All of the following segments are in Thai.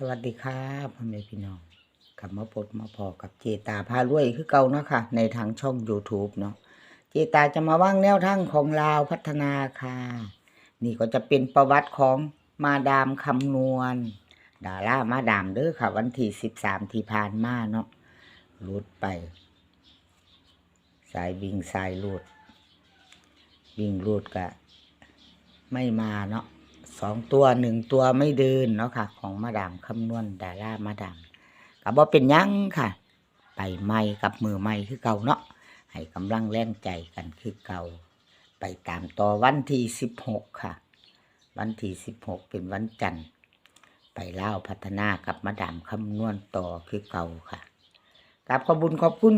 สวัสดีครับพ่อแม่พี่น้องกลับมาพบมาพอกับเจตาพารวยคือเก่าเนาะค่ะ ในทางช่อง YouTube เนาะเจตาจะมาว่างแนวทางของลาวพัฒนาค่ะ นี่ก็จะเป็นประวัติของมาดามคำนวณ ดารามาดามเด้อค่ะ วันที่สิบสามที่ผ่านมาเนาะรูดไป สายวิ่งสายรูดวิ่งรูดก็ไม่มาเนาะ สองตัวหนึ่งตัวไม่เดินเนาะค่ะ ของมาดามคำนวณดารามาดามกับว่าเป็นยังค่ะ ไปไม่กับมือไม่คือเก่าเนาะให้กำลังแรงใจกันคือเก่า ไปตามต่อวันที่สิบหกค่ะ วันที่สิบหกเป็นวันจันทร์ ไปเล่าพัฒนากับมาดามคำนวณต่อคือเก่าค่ะกับขอบุญขอบคุณ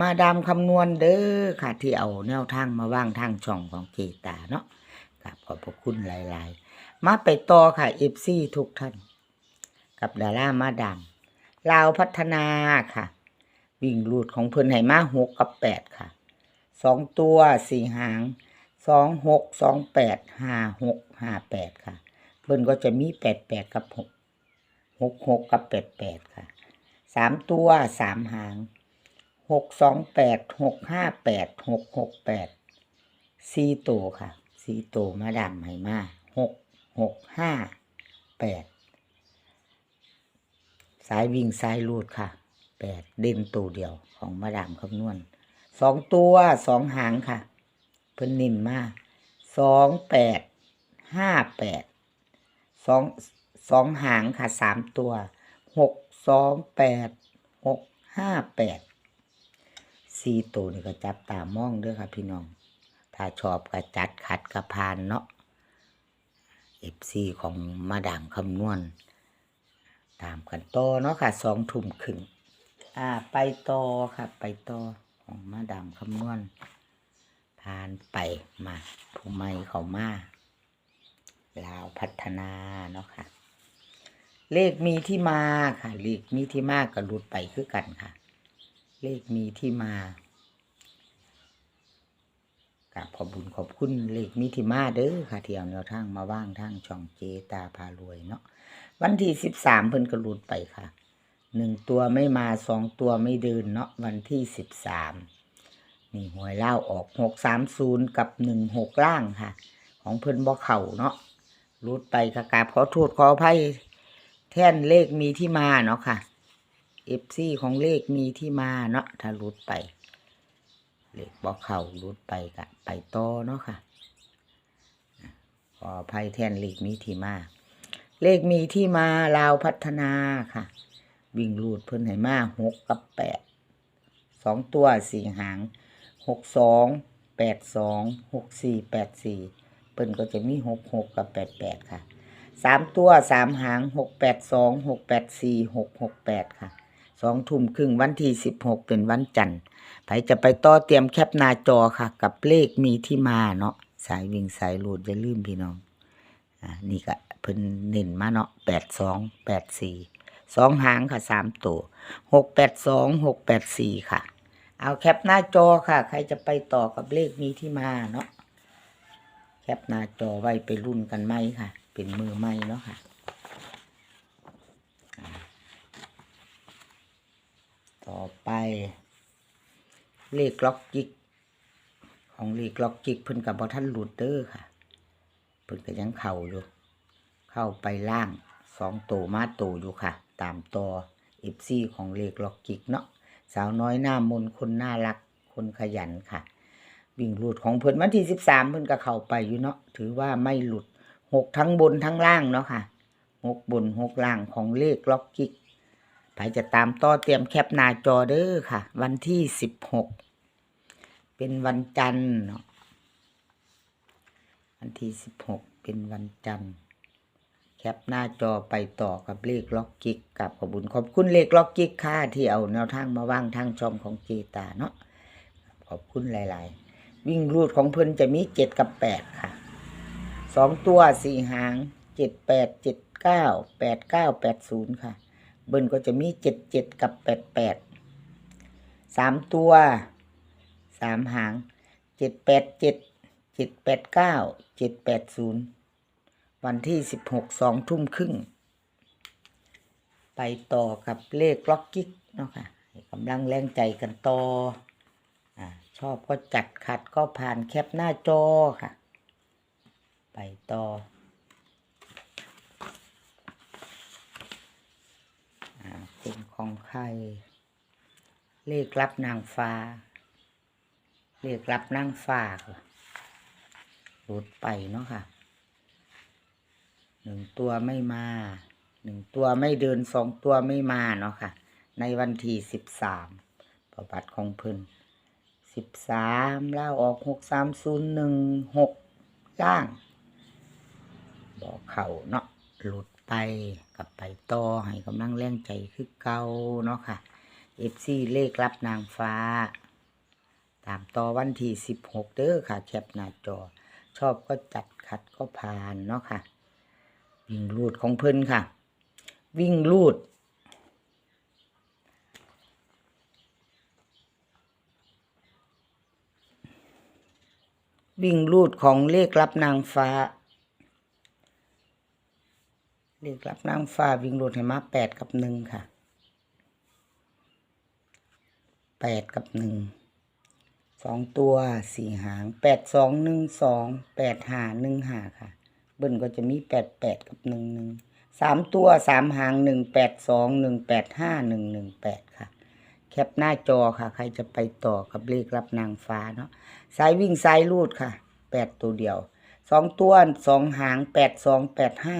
มาดามคำนวณเด้อค่ะ ที่เอาแนวทางมาว่างทางช่องของเจตาเนาะกับขอบพระคุณหลาย ๆ มาไปต่อค่ะเอฟซีทุกท่าน กับดารามาดามลาวพัฒนาค่ะ วิ่งรูดของเพิ่นไหมาหกกับแปดค่ะสองตัวสี่หางสองหกสองแปดห้าหกห้าแปดค่ะ เพิ่นก็จะมีแปดแปดกับหกหกหกกับแปดแปดค่ะสามตัวสามหางหกสองแปดหกห้าแปดหกหกแปดสี่ตัวค่ะสี่ตัวมาดามไหมาหก หกห้าแปดสายวิ่งสายลูดค่ะแปดเด่นตัวเดียวของมาดามคำนวณสองตัวสองหางค่ะ เพิ่นนิ่มมากสองแปดห้าแปดสองสองหางค่ะสามตัวหกสองแปดหกห้าแปดสี่ตัวนี่ก็จับตามองด้วยค่ะพี่น้อง ถ้าชอบก็จัดขัดกระพานเนาะ เอฟซีของมาดามคำนวณ ตามกันต่อเนาะค่ะสองทุ่มครึ่งอ่าไปต่อค่ะ ไปต่อของมาดามคำนวณผ่านไปมาผู้ใหม่เขามาลาวพัฒนาเนาะค่ะ เลขมีที่มาค่ะ เลขมีที่มาก็หลุดไปคือกันค่ะ เลขมีที่มา กับขอบคุญขอบคุณเลขมิถิมาเด้อค่ะเที่เอาแนวทางมาว่างทางช่องเจตาพารวยเนาะวันที่สิบสามเพิ่นกระลุดไปค่ะหนึ่งตัวไม่มาสองตัวไม่เดินเนาะวันที่สิบสามนี่หวยเล่าออกหกสามศูนย์กับหนึ่งหกล่างค่ะ ของเพิ่นบ่เข่าเนาะรุดไปค่ะกาบขอโทษขออภัยแท่นเลขมีที่มาเนาะค่ะเอฟซีของเลขมีที่มาเนาะถ้ารุดไป เหล็กบอกเข่ารุดไปกะไปโตเนาะค่ะขออภัยแทนเลขมีที่มาเลขมีที่มาลาวพัฒนาค่ะ วิ่งรูดเพิ่นให้มาหกกับแปดสองตัวสี่หางหกสองแปดสองหกสี่แปดสี่เพิ่นก็จะมีหกหกกับแปดแปดค่ะสามตัวสามหางหกแปดสองหกแปดสี่หกหกแปดค่ะ สองทุ่มครึ่งวันที่สิบหกเป็นวันจันทร์ไผจะไปต่อเตรียมแคปหน้าจอค่ะ กับเลขมีที่มาเนาะสายวิ่งสายรูดอย่าลืมพี่น้องอ่านี่ก็เพิ่นเน้นมาเนาะแปดสองแปดสี่สองหางค่ะสามตัวหกแปดสองหกแปดสี่ค่ะ เอาแคปหน้าจอค่ะ ใครจะไปต่อกับเลขมีที่มาเนาะแคปหน้าจอไว้ไปรุ่นกันไหมค่ะ เป็นมือไหมเนาะค่ะ ต่อไป เลขล็อกจิก ของเลขล็อกจิกเพิ่นกับบอท่านหลุดเด้อค่ะ เพิ่นก็ยังเข่าอยู่ เข้าไปล่างสองโตมาโตอยู่ค่ะ ตามต่อเอฟซี่ของเลขล็อกจิกเนาะสาวน้อยหน้ามนคนน่ารักคนขยันค่ะ วิ่งหลุดของเพิ่นวันที่สิบสามเพิ่นก็เข้าไปอยู่เนาะถือว่าไม่หลุดหกทั้งบนทั้งล่างเนาะค่ะหกบนหกล่างของเลขล็อกจิก ใครจะตามต่อเตรียมแคปหน้าจอเด้อค่ะ วันที่สิบหกเป็นวันจันทร์เนาะวันที่สิบหกเป็นวันจันทร์แคปหน้าจอไปต่อกับเลขล็อกกิกกับขอบุญขอบคุณเลขล็อกกิกค่ะที่เอาแนวทางมาว่างทางช่องของเจตาเนาะขอบคุณหลาย ๆ วิ่งรูดของเพิ่นจะมีเจ็ดกับแปดค่ะสองตัวสี่หางเจ็ดแปดเจ็ดเก้าแปดเก้าแปดศูนย์ค่ะ เบิ้ลก็จะมีเจ็ดเจ็ดกับแปดแปดสามตัวสามหางเจ็ดแปดเจ็ดเจ็ดแปดเก้าเจ็ดแปดศูนย์วันที่สิบหกสองทุ่มครึ่ง ไปต่อกับเลขล็อกกิ๊กเนาะค่ะกำลังแรงใจกันต่ออชอบก็จัดขัดก็ผ่านแคปหน้าจอค่ะ ไปต่ออ่า เป็นของใคร เลขรับนางฟ้า เลขรับนางฟ้าค่ะหลุดไปเนาะค่ะหนึ่งตัวไม่มาหนึ่งตัวไม่เดินสองตัวไม่มาเนาะค่ะ ในวันที่สิบสามประบัติของเพิ่นสิบสามล่าออกหกสามศูนย์หนึ่งหกล่าง บอกเขาเนาะหลุด ไปกับไปต่อให้กำลังแรงใจคือเก่าเนาะค่ะเอฟซีเลขรับนางฟ้า ตามต่อวันที่สิบหกเด้อค่ะ แคปหน้าจอ ชอบก็จัดขัดก็ผ่านเนาะค่ะ วิ่งลูดของเพิ่นค่ะ วิ่งลูดวิ่งลูดของเลขรับนางฟ้า เลขรับนางฟ้าวิ่งลูดให้มาแปดกับหนึ่งค่ะแปดกับหนึ่งสองตัวสี่หางแปดสองหนึ่งสองแปดหาหนึ่งหาค่ะ เบิ้ลก็จะมีแปดแปดกับหนึ่งหนึ่งสามตัวสามหางหนึ่งแปดสองหนึ่งแปดห้าหนึ่งหนึ่งแปดค่ะ แคปหน้าจอค่ะ ใครจะไปต่อกับเลขรับนางฟ้าเนาะสายวิ่งสายลูดค่ะแปดตัวเดียวสองตัวสองหางแปดสองแปดห้า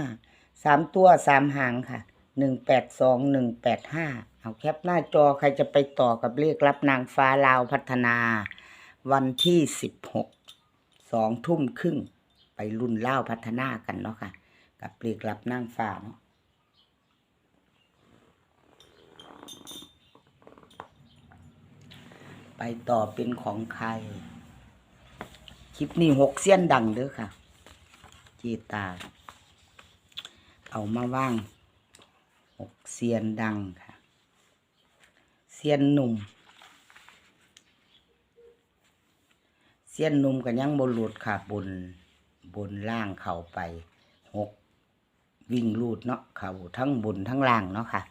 สามตัวสามหางค่ะหนึ่งแปดสองหนึ่งแปดห้าเอาแคปหน้าจอใครจะไปต่อกับเลขรับนางฟ้าลาวพัฒนา วันที่สิบหกสองทุ่มครึ่งไปรุ่นเล่าพัฒนากันเนาะค่ะ กับเลขรับนางฟ้าเนาะไปต่อเป็นของใคร คลิปนี้หกเสี้ยนดังเด้อค่ะจีตา เอามาว่างหกเซียนดังค่ะ เซียนหนุ่มเสียนหนุ่มกันยังบนหลุดค่ะบนบนล่างเข่าไปหกวิ่งลูดเนาะเข่าทั้งบนทั้งล่างเนาะค่ะ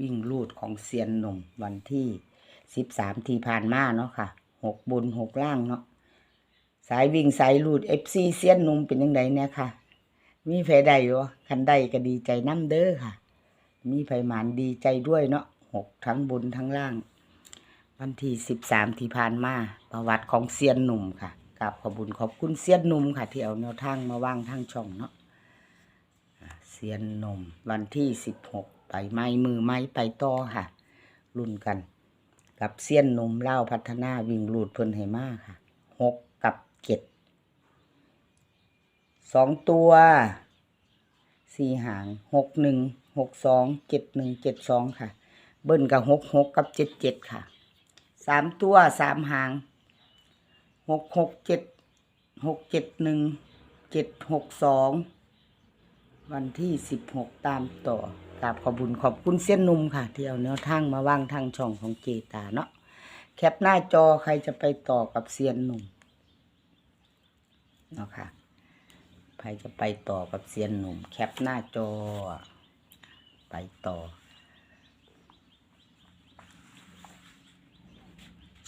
วิ่งลูดของเซียนหนุ่มวันที่สิบสามทีผ่านมาเนาะค่ะหกบนหกล่างเนาะสายวิ่งสายลูดเอฟซีเซียนหนุ่มเป็นยังไงเนี่ยค่ะ มีไฟใดอยู่คันใดก็ดีใจน้ำเด้อค่ะ มีไฟหมานดีใจด้วยเนาะหกทั้งบนทั้งล่าง วันที่สิบสามที่ผ่านมาประวัติของเซียนหนุ่มค่ะกราบขอบุญขอบคุณเซียนหนุ่มค่ะ ที่เอาแนวทางมาว่างทางช่องเนาะเซียนหนุ่มวันที่สิบหกไปไม้มือไม้ไปต่อค่ะรุ่นกัน กับเซียนหนุ่มเล่าพัฒนาวิ่งลูดเพิ่นให้มาค่ะหกกับเจ็ด สองตัวสี่หางหกหนึ่งหกสองเจ็ดหนึ่งเจ็ดสองค่ะ เบิ้ลกับหกหกกับเจ็ดเจ็ดค่ะสามตัวสามหางหกหกเจ็ดหกเจ็ดหนึ่งเจ็ดหกสองวันที่สิบหกตามต่อกราบขอบุญขอบคุณเส้ยนนุ่มค่ะ ที่เอาแนวทางมาว่างทางช่องของเจตาเนาะแคปหน้าจอใครจะไปต่อกับเซียนหนุ่มเนาะค่ะ ใครจะไปต่อกับเซียนหนุ่มแคปหน้าจอ ไปต่อ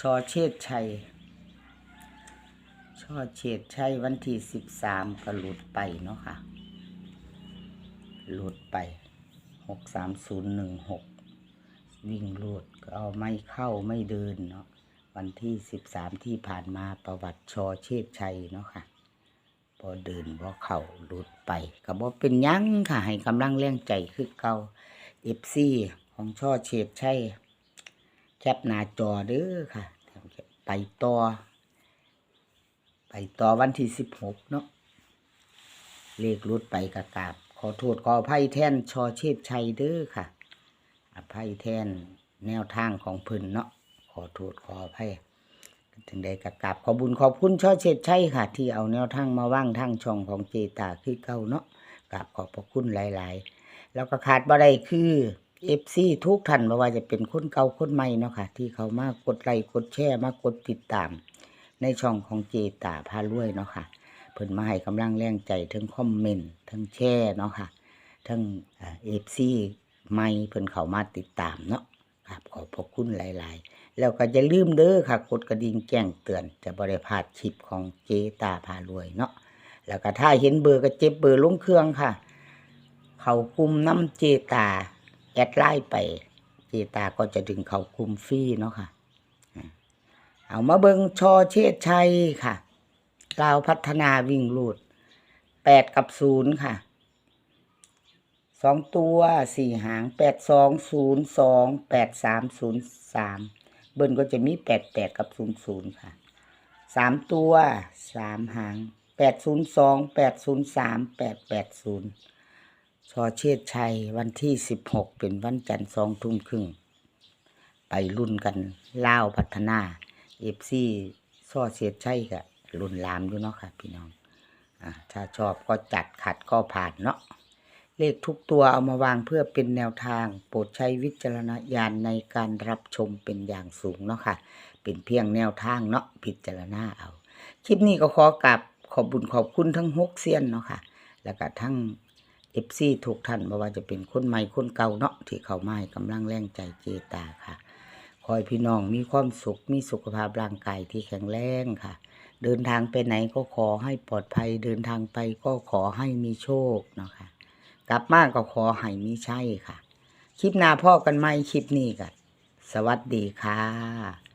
ชอเชษชัย ชอเชษชัยวันที่สิบสามก็หลุดไปเนาะค่ะ หลุดไปหกสามศูนย์หนึ่งหกวิ่งหลุดก็เอาไม่เข้าไม่เดินเนาะวันที่สิบสามที่ผ่านมาประวัติชอเชษชัยเนาะค่ะ พอเดินพอเข่าหลุดไปก็บอกเป็นยั้งค่ะ ให้กำลังแรงใจคือเก่าเอฟซีของช่อเชษชัยแคปหน้าจอเด้อค่ะ ไปต่อ ไปต่อวันที่สิบหกเนาะเลขรุดไปกระกาบ ขอโทษขออภัยแทนชอเชษชัยเด้อค่ะ อภัยแทนแนวทางของเพิ่นเนาะขอโทษขออภัย ถึงได้กระกราบขอบุญขอบคุณช่อเชษชัยค่ะ ที่เอาแนวทางมาว่างทางช่องของเจตาคือเก่าเนาะกราบขอบพระคุณหลายๆ แล้วก็ขาดบ่ได้คือเอฟซีทุกท่านไม่ว่าจะเป็นคนเก่าคนใหม่เนาะค่ะ ที่เขามากดไลค์กดแชร์มากดติดตาม ในช่องของเจตาพารวยเนาะค่ะเพิ่นมาให้กำลังแรงใจทั้งคอมเมนต์ทั้งแชร์เนาะค่ะทั้งเอฟซีใหม่เพิ่นเขามาติดตามเนาะครับขอบพระคุณหลาย ๆ แล้วก็อย่าลืมเด้อค่ะกดกระดิ่งแจ้งเตือน จะบ่ได้พลาดคลิปของเจตาพารวยเนาะแล้วก็ถ้าเห็นเบอร์ก็เจ็บเบอร์ลงเครื่องค่ะ เขาคุมน้ำเจตาแอดไลน์ไป เจตาก็จะดึงเขาคุมฟรีเนาะค่ะ เอามาเบิงชอเชษชัยค่ะลาวพัฒนาวิ่งลูดแปดกับศูนย์ค่ะสองตัวสี่หางแปดสองศูนย์สองแปดสามศูนย์สาม เบิ้ลก็จะมีแปดแปดกับศูนย์ศูนย์ค่ะสามตัวสามหางแปดศูนย์สองแปดศูนย์สามแปดแปดศูนย์ชอเชษชัยวันที่สิบหกเป็นวันจันทร์สองทุ่มครึ่ง ไปรุ่นกันเล่าวพัฒนาเอฟซีซอเชษชัยกับรุ่นลามอยู่เนาะค่ะ พี่น้องอ่าถ้าชอบก็จัดขัดก็ผ่านเนาะ เลขทุกตัวเอามาวางเพื่อเป็นแนวทาง โปรดใช้วิจารณญาณในการรับชมเป็นอย่างสูงเนาะค่ะ เป็นเพียงแนวทางเนาะพิจารณาเอา คลิปนี้ก็ขอกราบขอบบุญขอบคุณทั้งฮกเซียนเนาะค่ะ แล้วก็ทั้งเอฟซีทุกท่านไม่ว่าจะเป็นคนใหม่คนเก่าเนาะที่เข้ามาให้กำลังแรงใจเจตาค่ะขอให้พี่น้องมีความสุขมีสุขภาพร่างกายที่แข็งแรงค่ะ เดินทางไปไหนก็ขอให้ปลอดภัย เดินทางไปก็ขอให้มีโชคเนาะค่ะ กลับมาก็ขอให้มีใช่ค่ะ คลิปหน้าพ่อกันไหมคลิปนี้กันสวัสดีค่ะ